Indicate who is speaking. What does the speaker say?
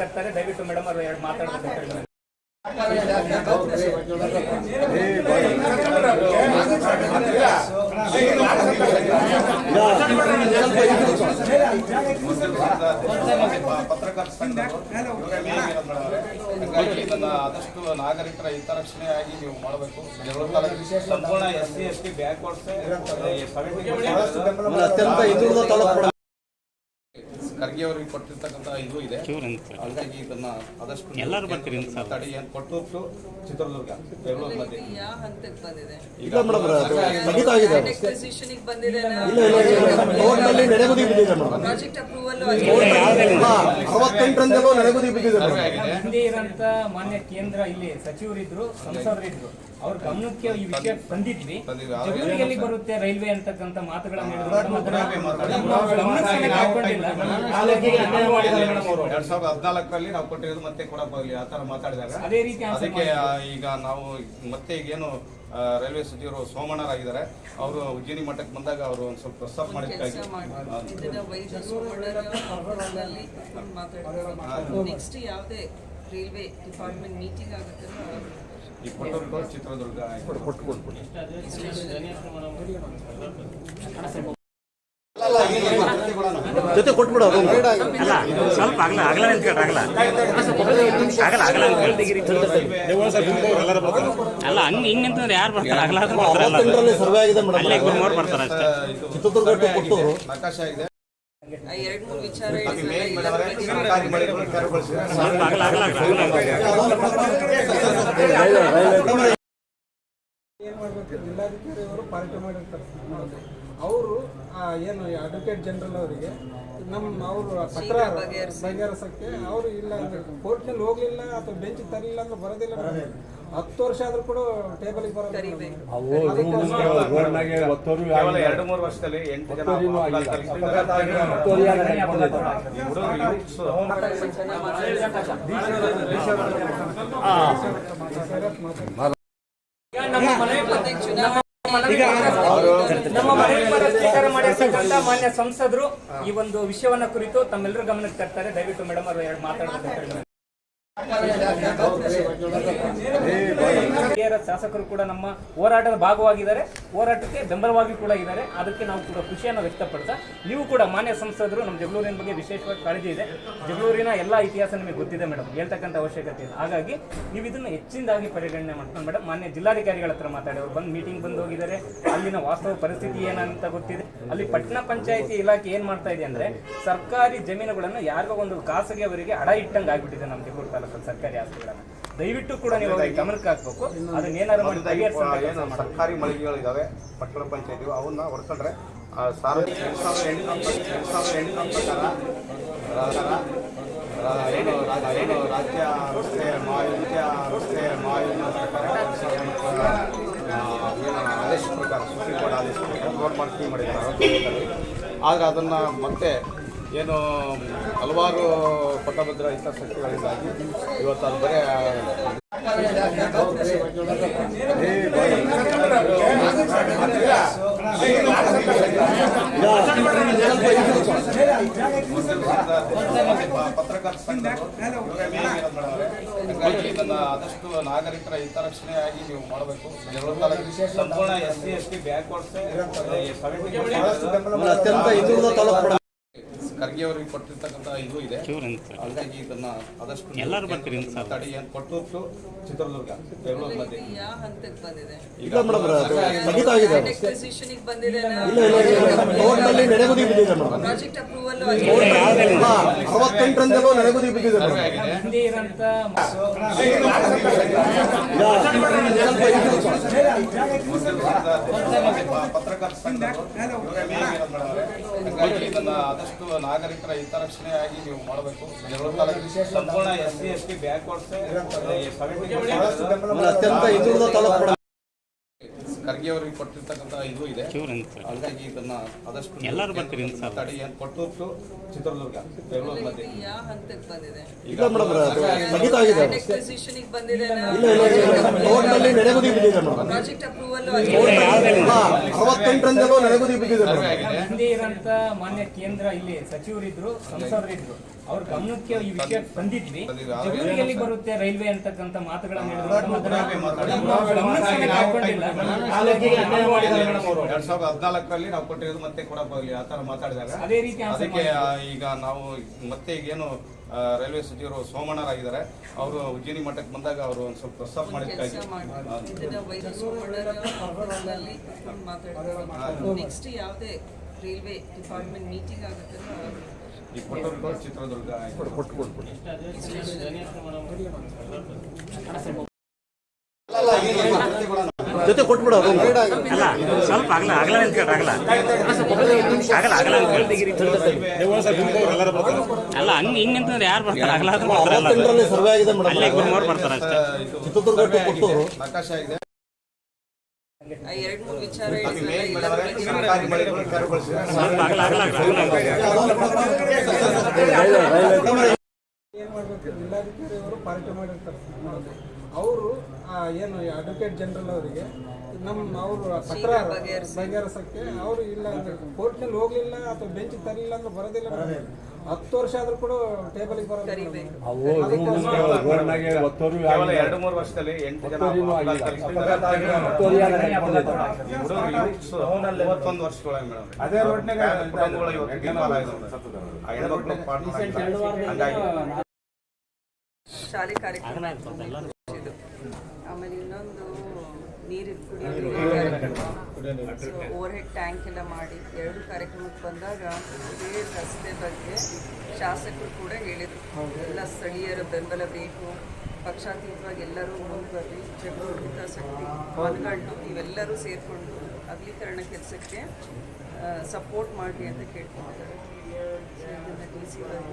Speaker 1: ತರ್ತಾರೆ ದಯವಿಟ್ಟು ಮೇಡಮ್ ಅವರು ಎರಡು ಮಾತಾಡ್ತಾರೆ.
Speaker 2: ಹಂಗಾಗಿ ಆದಷ್ಟು ನಾಗರಿಕರ ಹಿತರಕ್ಷಣೆಯಾಗಿ ನೀವು ಮಾಡಬೇಕು ಸಂಪೂರ್ಣ S C S T backwards
Speaker 3: ಅತ್ಯಂತ ಹಿಂದುಳಿದ ತಾಲೂಕು
Speaker 2: ಖರ್ಗೆ ಅವರಿಗೆ ಕೊಟ್ಟಿರ್ತಕ್ಕಂಥ ಇದು ಇದೆ. ಹಾಗಾಗಿ ಇದನ್ನ ಆದಷ್ಟು
Speaker 4: ಎಲ್ಲರೂ ಬರ್ತೀರಿ.
Speaker 2: ತಡಿ ಅಂತ ಕೊಟ್ಟೂರು ಟು ಚಿತ್ರದುರ್ಗ ಬೆಂಗಳೂರು ಮಧ್ಯೆ.
Speaker 3: ಈಗ ಮೇಡಮ್ ಆಗಿದೆ
Speaker 1: ಮಾನ್ಯ ಕೇಂದ್ರ ಇಲ್ಲಿ ಸಚಿವರಿದ್ರು ಸಂಸದರಿದ್ರು ಅವ್ರ ಗಮನಕ್ಕೆ ಈ ವಿಷಯ ಬಂದಿದ್ವಿ
Speaker 2: ತಂದಿದ್ವಿ.
Speaker 1: ಜಗಳೂರಿಗೆ ಬರುತ್ತೆ ರೈಲ್ವೆ ಅಂತಕ್ಕಂಥ ಮಾತುಗಳನ್ನ.
Speaker 2: ಎರಡ್ ಸಾವಿರದ ಹದಿನಾಲ್ಕರಲ್ಲಿ ನಾವು ಕೊಟ್ಟಿರೋದು ಮತ್ತೆ ಕೊಡಕ್ ಹೋಗ್ಲಿ ಆ ತರ ಮಾತಾಡಿದಾಗ.
Speaker 1: ಅದೇ ರೀತಿ
Speaker 2: ಅದಕ್ಕೆ ಈಗ ನಾವು ಮತ್ತೆ ಈಗೇನು ರೈಲ್ವೆ ಸಚಿವರು ಸೋಮಣ್ಣರಾಗಿದ್ದಾರೆ. ಅವರು ಉಜ್ಜಿನಿ ಮಠಕ್ಕೆ ಬಂದಾಗ ಅವರು ಒಂದು ಸ್ವಲ್ಪ ಪ್ರಸ್ತಾಪ
Speaker 5: ಕೆಲಸ
Speaker 2: ಮಾಡಿದ್ದಕ್ಕಾಗಿ
Speaker 5: ಮಾಡಿ ಇದನ್ನ ವೈದ್ಯ ಸೋಮಣ್ಣರಲ್ಲಿ ನೆಕ್ಸ್ಟ್ ಯಾವುದೇ ರೈಲ್ವೆ ಡಿಪಾರ್ಟ್ಮೆಂಟ್ ಮೀಟಿಂಗ್ ಆಗುತ್ತೆ
Speaker 2: ಈ ಕೊಟ್ಟೂರು ಚಿತ್ರದುರ್ಗ
Speaker 3: ಜೊತೆ ಕೊಟ್ಬಿಡು
Speaker 4: ಅಲ್ಲ ಸ್ವಲ್ಪ ಆಗಲ್ಲ ಆಗಲ್ಲ ನಿಂತ್ಕೊಳ್ರಿ ಆಗಲ್ಲ. ಆಗಲ್ಲ ಆಗಲ್ಲ ಅಲ್ಲ ಹಂಗ ಹಿಂಗ ಅಂತಂದ್ರೆ ಯಾರು ಬರ್ತಾರೆ? ಆಗಲ್ಲ
Speaker 3: ಸರ್ವೆ ಆಗಿದೆ
Speaker 4: ಅಲ್ಲೇ ಬರ್ತಾರೆ ಅಷ್ಟೇ.
Speaker 3: ಚಿತ್ರದುರ್ಗ ಟು
Speaker 5: ಆಗಿದೆ ಎರಡ್ ಮೂರು ವಿಚಾರ
Speaker 6: ಏನ್ ಮಾಡ್ಬೇಕು ಜಿಲ್ಲಾಧಿಕಾರಿ ಪಾರ್ಟಿ ಮಾಡಿರ್ತಾರೆ ಏನು ಅಡ್ವೊಕೇಟ್ ಜನರಲ್ ಅವರಿಗೆ ನಮ್ಮ ಅವರು ಪತ್ರ. ಬಗೆಹರಿಸಕ್ಕೆ ಅವರು ಇಲ್ಲ ಕೋರ್ಟ್ನಲ್ಲಿ ಹೋಗ್ಲಿಲ್ಲ ಅಥವಾ ಬೆಂಚ್ ತರಲಿಲ್ಲ ಅಂದ್ರೆ ಬರೋದಿಲ್ಲ. ಹತ್ತು ವರ್ಷ ಆದ್ರೂ ಕೂಡ ಟೇಬಲ್ಗೆ ಬರೋದಿಲ್ಲ
Speaker 5: ಕರಿಬೇಕು.
Speaker 2: ಕೇವಲ ಎರಡು ಮೂರು ವರ್ಷದಲ್ಲಿ ಎಂಟು ಜನ ಅಪಘಾತದಲ್ಲಿ
Speaker 1: ನಮ್ಮ ಮನವಿ ಪರ ಸ್ವೀಕಾರ ಮಾಡಿರ್ತಕ್ಕಂಥ ಮಾನ್ಯ ಸಂಸದರು ಈ ಒಂದು ವಿಷಯವನ್ನ ಕುರಿತು ತಮ್ಮೆಲ್ಲರೂ ಗಮನಕ್ಕೆ ತರ್ತಾರೆ. ದಯವಿಟ್ಟು ಮೇಡಮ್ ಅವರು ಎರಡು ಮಾತಾಡ್ತಾರೆ ಶಾಸಕರು ಕೂಡ ನಮ್ಮ ಹೋರಾಟದ ಭಾಗವಾಗಿದ್ದಾರೆ. ಹೋರಾಟಕ್ಕೆ ಬೆಂಬಲವಾಗಿ ಕೂಡ ಇದ್ದಾರೆ. ಅದಕ್ಕೆ ನಾವು ಕೂಡ ಖುಷಿಯನ್ನು ವ್ಯಕ್ತಪಡ್ತಾ ನೀವು ಕೂಡ ಮಾನ್ಯ ಸಂಸದರು, ನಮ್ಮ ಜಗಳೂರಿನ ಬಗ್ಗೆ ವಿಶೇಷವಾಗಿ ಕಾಳಜಿ ಇದೆ. ಜಗಳೂರಿನ ಎಲ್ಲ ಇತಿಹಾಸ ನಿಮಗೆ ಗೊತ್ತಿದೆ ಮೇಡಮ್ ಹೇಳ್ತಕ್ಕಂಥ ಅವಶ್ಯಕತೆ ಇದೆ ಹಾಗಾಗಿ ನೀವು ಇದನ್ನು ಹೆಚ್ಚಿನದಾಗಿ ಪರಿಗಣನೆ ಮಾಡ್ಕೊಂಡು ಮೇಡಮ್ ಮಾನ್ಯ ಜಿಲ್ಲಾಧಿಕಾರಿಗಳ ಹತ್ರ ಮಾತಾಡಿ, ಅವ್ರು ಬಂದು ಮೀಟಿಂಗ್ ಬಂದು ಹೋಗಿದ್ದಾರೆ. ಅಲ್ಲಿನ ವಾಸ್ತವ ಪರಿಸ್ಥಿತಿ ಏನಂತ ಗೊತ್ತಿದೆ. ಅಲ್ಲಿ ಪಟ್ಟಣ ಪಂಚಾಯಿತಿ ಇಲಾಖೆ ಏನು ಮಾಡ್ತಾ ಇದೆ ಅಂದ್ರೆ ಸರ್ಕಾರಿ ಜಮೀನುಗಳನ್ನು ಯಾರಿಗೋ ಒಂದು ಖಾಸಗಿ ಅವರಿಗೆ ಅಡ ಇಟ್ಟಂಗೆ ಆಗ್ಬಿಟ್ಟಿದೆ ನಮ್ಮ ಜಗಳೂರು ತಾಲೂಕಲ್ಲಿ ಸರ್ಕಾರಿ ಆಸ್ತಿಗಳನ್ನ ದಯವಿಟ್ಟು ಕೂಡ ನೀವು ಅವ್ರಿಗೆ ಗಮನಕ್ಕೆ ಹಾಕ್ಬೇಕು ಅದನ್ನ ಏನಾದ್ರು ಮಾಡಿ
Speaker 2: ಏನು. ಸರ್ಕಾರಿ ಮಳಿಗೆಗಳಿದಾವೆ ಪಟ್ಟಣ ಪಂಚಾಯತಿ ಅವನ್ನ ಹೊಡ್ಕೊಂಡ್ರೆ ಸಾರ್ವಜನಿಕ ಏನು ಏನು ರಾಜ್ಯ ರಸ್ತೆ ಮಾಲಿನ್ಯ ರಸ್ತೆ ಏನು ಆದೇಶ ಪ್ರಕಾರ ಸುಪ್ರೀಂ ಕೋರ್ಟ್ ಆದೇಶ ಮಾರ್ಕಿಂಗ್ ಮಾಡಿದ್ದಾರೆ. ಆದ್ರೆ ಅದನ್ನ ಮತ್ತೆ ಏನು ಹಲವಾರು ಪಟ್ಟಭದ್ರ ಹಿತಾಸಕ್ತಿಗಳಿಂದಾಗಿ ಇವತ್ತು ಅದು ಬರೀ ಪತ್ರಕರ್ತ ಇದನ್ನ ಆದಷ್ಟು ನಾಗರಿಕರ ಹಿತರಕ್ಷಣೆಯಾಗಿ ನೀವು ಮಾಡಬೇಕು. ಸಂಪೂರ್ಣ S C S T backwards
Speaker 3: ಅತ್ಯಂತ ಹಿಂದುಳಿದ ತಾಲೂಕು ಕೂಡ
Speaker 2: ಖರ್ಗೆ ಅವರಿಗೆ ಕೊಟ್ಟಿರ್ತಕ್ಕಂಥ ಇದು ಇದೆ. ಹಾಗಾಗಿ ಇದನ್ನ ಆದಷ್ಟು
Speaker 4: ಎಲ್ಲರೂ ಬರ್ತೀರಿ ಅಂತ ಸರ್.
Speaker 2: ತಡಿ ಅಂತ ಕೊಟ್ಟೂರು ಚಿತ್ರದುರ್ಗ ಬೆಂಗಳೂರು ಮಧ್ಯೆ
Speaker 3: ಈಗ
Speaker 5: ಪ್ರಾಜೆಕ್ಟ್ ಅಪ್ರೂವಲ್
Speaker 3: ಅರವತ್ತೆಂಟರಿಂದಲೂ ನೆನೆಗುದಿ ಬಿದ್ದಿದೆ
Speaker 1: ಹಿಂದೆ ಇರೋಂತ
Speaker 2: ಪತ್ರಕರ್ತ ಆದಷ್ಟು ನಾಗರಿಕರ ಹಿತರಕ್ಷಣೆಯಾಗಿ ನೀವು ಮಾಡಬೇಕು. ಸಂಪೂರ್ಣ S C S T backwards
Speaker 3: ಅತ್ಯಂತ
Speaker 2: ಖರ್ಗೆ ಅವರಿಗೆ ಕೊಟ್ಟಿರ್ತಕ್ಕಂಥ ಇದು ಇದೆ. ಹಾಗಾಗಿ. ಇದನ್ನ ಆದಷ್ಟು
Speaker 4: ಎಲ್ಲರೂ ಬರ್ತೀರಿ.
Speaker 2: ತಡಿ ಅಂತ ಕೊಟ್ಟೂರು ಚಿತ್ರದುರ್ಗ ಬೆಂಗಳೂರು ಮಧ್ಯೆ.
Speaker 5: ಯಾವ ಹಂತಕ್ಕೆ ಬಂದಿದೆ?
Speaker 3: ಇಲ್ಲ ಮೇಡಮ್ ಅದು ಸ್ಥಗಿತ ಆಗಿದೆ
Speaker 5: ಬಂದಿದೆ
Speaker 3: ಇಲ್ಲ ಇಲ್ಲ ಇಲ್ಲ ಕೋರ್ಟ್ನಲ್ಲಿ ನೆನೆಗುದಿ ಬಿದ್ದಿದೆ ಮೇಡಮ್.
Speaker 5: ಪ್ರಾಜೆಕ್ಟ್ ಅಪ್ರೂವಲ್
Speaker 3: ಹಾ, ಅರವತ್ತೆಂಟರಿಂದಲೂ ನೆನೆಗುದಿ ಬಿದ್ದಿದೆ ಮೇಡಮ್.
Speaker 2: ಆಗಿದೆ.
Speaker 1: ಹಿಂದೆ ಇರೋಂತ ಮಾನ್ಯ ಕೇಂದ್ರ ಇಲ್ಲಿ ಸಚಿವರಿದ್ರು ಸಂಸದರಿದ್ರು. ಅವ್ರ ಗಮನಕ್ಕೆ ಈ ವಿಷಯ ತಂದಿದ್ವಿ. ಜಗಳೂರಿಗೆ ಎಲ್ಲಿ ಬರುತ್ತೆ ರೈಲ್ವೆ ಅಂತಕ್ಕಂಥ ಮಾತುಗಳನ್ನ.
Speaker 2: ಎರಡ್ ಸಾವಿರದ ಹದಿನಾಲ್ಕರಲ್ಲಿ ನಾವು ಕೊಟ್ಟಿರೋದು ಮತ್ತೆ ಕೊಡಕ್ ಹೋಗ್ಲಿ ಆ ತರ ಮಾತಾಡಿದಾಗ
Speaker 1: ಅದೇ ರೀತಿ
Speaker 2: ಅದಕ್ಕೆ ಈಗ ನಾವು ಮತ್ತೆ ಈಗೇನು ರೈಲ್ವೆ ಸಚಿವರು ಸೋಮಣ್ಣರಾಗಿದ್ದಾರೆ. ಅವರು ಉಜ್ಜಿನಿ ಮಠಕ್ಕೆ ಬಂದಾಗ ಅವರು ಒಂದು ಸ್ವಲ್ಪ ಪ್ರಸ್ತಾಪ ಮಾಡಿದ್ದಕ್ಕಾಗಿ
Speaker 5: ನೆಕ್ಸ್ಟ್ ಯಾವುದೇ ರೈಲ್ವೆ ಡಿಪಾರ್ಟ್ಮೆಂಟ್ ಮೀಟಿಂಗ್ ಆಗುತ್ತೆ
Speaker 2: ಈ ಕೊಟ್ಟೂರು ಚಿತ್ರದುರ್ಗ
Speaker 3: ಜೊತೆ ಕೊಟ್ಬಿಡು ಅದು.
Speaker 4: ಅಲ್ಲ ಸ್ವಲ್ಪ ಆಗಲ್ಲ ಆಗಲ್ಲ ಅಂತ ಆಗಲ್ಲ ಆಗಲ್ಲ ಆಗಲ್ಲ ಅಲ್ಲ ಹಂಗ ಹಿಂಗ್ ಅಂತಂದ್ರೆ ಯಾರು ಬರ್ತಾರೆ? ಆಗಲ್ಲ
Speaker 3: ಸರ್ವೆ ಆಗಿದೆ
Speaker 4: ಅಲ್ಲೇ ಬರ್ತಾರೆ ಅಷ್ಟೇ.
Speaker 3: ಚಿತ್ರದುರ್ಗ
Speaker 6: ಏನ್ ಮಾಡ್ಬೇಕು ಜಿಲ್ಲಾಧಿಕಾರಿ ಅವರು ಪಾರ್ಟಿ ಮಾಡಿರ್ತಾರೆ ಅವರು ಏನು ಅಡ್ವೊಕೇಟ್ ಜನರಲ್ ಅವರಿಗೆ ನಮ್ಮ ಅವರು ಬಗೆಹರಿಸಕ್ಕೆ ಅವರು ಇಲ್ಲ ಅಂದ್ರೆ ಕೋರ್ಟ್ನಲ್ಲಿ ಹೋಗ್ಲಿಲ್ಲ ಅಥವಾ ಬೆಂಚ್ ತರಲಿಲ್ಲ ಅಂದ್ರೆ ಬರೋದಿಲ್ಲ. ಹತ್ತು ವರ್ಷ ಆದ್ರೂ ಕೂಡ ಟೇಬಲ್ಗೆ ಬರೋದಿಲ್ಲ
Speaker 2: ಎರಡು ಮೂರು ವರ್ಷದಲ್ಲಿ ಎಂಟು ಜನ ಮೂವತ್ತೊಂದು ವರ್ಷದೊಳಗೆ ಮೇಡಮ್. ಅದೇ ರೋಡ್ನಾಗ
Speaker 5: ಶಾಲೆ ಕಾರ್ಯಕ್ರಮ ಆಮೇಲೆ ಇನ್ನೊಂದು ನೀರಿನ ಕುಡಿಯೋದು ಓವರ್ ಹೆಡ್ ಟ್ಯಾಂಕ್ ಎಲ್ಲ ಮಾಡಿ ಎರಡು ಕಾರ್ಯಕ್ರಮಕ್ಕೆ ಬಂದಾಗ ಇದೇ ರಸ್ತೆ ಬಗ್ಗೆ ಶಾಸಕರು ಕೂಡ ಹೇಳಿದರು. ಎಲ್ಲ ಸ್ಥಳೀಯರ ಬೆಂಬಲ ಬೇಕು. ಪಕ್ಷಾತೀತವಾಗಿ ಎಲ್ಲರೂ ಮುಂದೆ ಬರ್ರಿ. ಜಗಳೂರು ಹಿತಾಸಕ್ತಿ ಮನಗಂಡು ಇವೆಲ್ಲರೂ ಸೇರಿಕೊಂಡು ಅಗಲೀಕರಣ ಕೆಲಸಕ್ಕೆ ಸಪೋರ್ಟ್ ಮಾಡಿ ಅಂತ ಕೇಳ್ಕೊಂಡಿದ್ದಾರೆ. ಸಿ